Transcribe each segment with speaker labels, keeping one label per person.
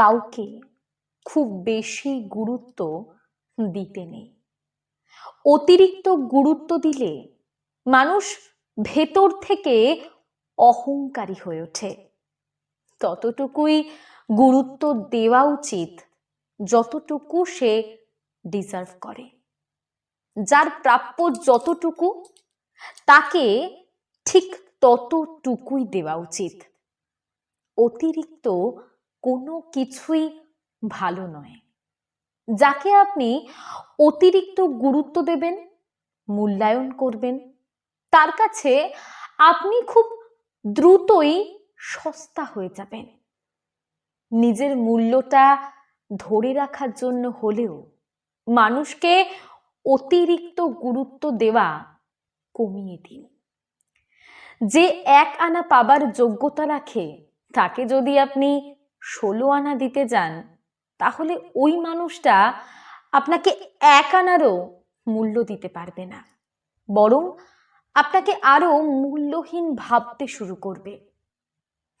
Speaker 1: কাউকে খুব বেশি গুরুত্ব দিতে নেই। অতিরিক্ত গুরুত্ব দিলে মানুষ ভেতর থেকে অহংকারী হয়ে ওঠে। ততটুকুই গুরুত্ব দেওয়া উচিত, যতটুকু সে ডিজার্ভ করে। যার প্রাপ্য যতটুকু, তাকে ঠিক ততটুকুই দেওয়া উচিত। অতিরিক্ত কোনো কিছুই ভালো নয়। যাকে আপনি অতিরিক্ত গুরুত্ব দেবেন, মূল্যায়ন করবেন, তার কাছে আপনি খুব দ্রুতই সস্তা হয়ে যাবেন। নিজের মূল্যটা ধরে রাখার জন্য হলেও মানুষকে অতিরিক্ত গুরুত্ব দেওয়া কমিয়ে দিন। যে এক আনা পাবার যোগ্যতা রাখে, তাকে যদি আপনি ষোলো আনা দিতে যান, তাহলে ওই মানুষটা আপনাকে এক আনারও মূল্য দিতে পারবে না। বরং আপনাকে আরও মূল্যহীন ভাবতে শুরু করবে।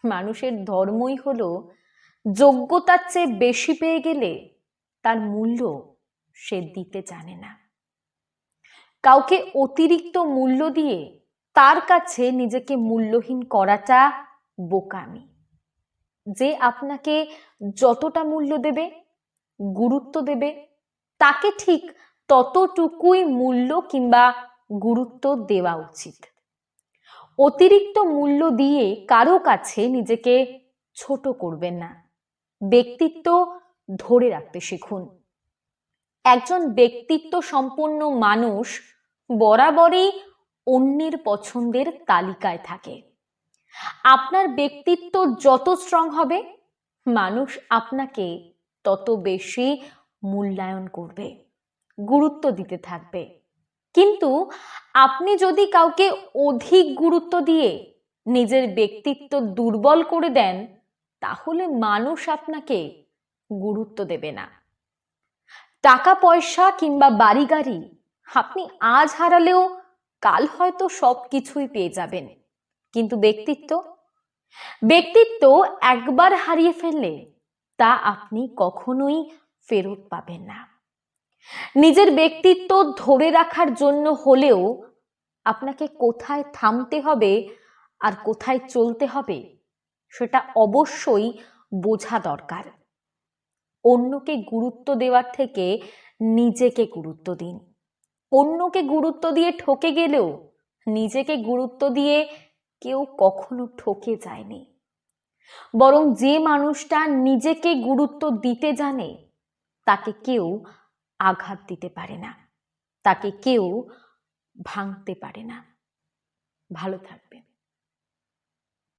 Speaker 1: মানুষের ধর্মই হলো, যোগ্যতার চেয়ে বেশি পেয়ে গেলে তার মূল্য সে দিতে জানে না। কাউকে অতিরিক্ত মূল্য দিয়ে তার কাছে নিজেকে মূল্যহীন করাটা বোকামি। যে আপনাকে যতটা মূল্য দেবে, গুরুত্ব দেবে, তাকে ঠিক ততটুকুই মূল্য কিংবা গুরুত্ব দেওয়া উচিত। অতিরিক্ত মূল্য দিয়ে কারও কাছে নিজেকে ছোট করবেন না। ব্যক্তিত্ব ধরে রাখতে শিখুন। একজন ব্যক্তিত্ব সম্পন্ন মানুষ বরাবরই অন্যের পছন্দের তালিকায় থাকে। আপনার ব্যক্তিত্ব যত স্ট্রং হবে, মানুষ আপনাকে তত বেশি মূল্যায়ন করবে, গুরুত্ব দিতে থাকবে। কিন্তু আপনি যদি কাউকে অধিক গুরুত্ব দিয়ে নিজের ব্যক্তিত্ব দুর্বল করে দেন, তাহলে মানুষ আপনাকে গুরুত্ব দেবে না। টাকা পয়সা কিংবা বাড়ি গাড়ি আপনি আজ হারালেও কাল হয়তো সব কিছুই পেয়ে যাবেন। কিন্তু ব্যক্তিত্ব? ব্যক্তিত্ব একবার হারিয়ে ফেললে তা আপনি কখনোই ফেরত পাবেন না। নিজের ব্যক্তিত্ব ধরে রাখার জন্য হলেও আপনাকে কোথায় থামতে হবে আর কোথায় চলতে হবে সেটা অবশ্যই বোঝা দরকার। অন্যকে গুরুত্ব দেওয়ার থেকে নিজেকে গুরুত্ব দিন। অন্যকে গুরুত্ব দিয়ে ঠকে গেলেও নিজেকে গুরুত্ব দিয়ে কেউ কখনো ঠকে যায়নি। বরং যে মানুষটা নিজেকে গুরুত্ব দিতে জানে, তাকে কেউ আঘাত দিতে পারে না, তাকে কেউ ভাঙতে পারে না। ভালো থাকবে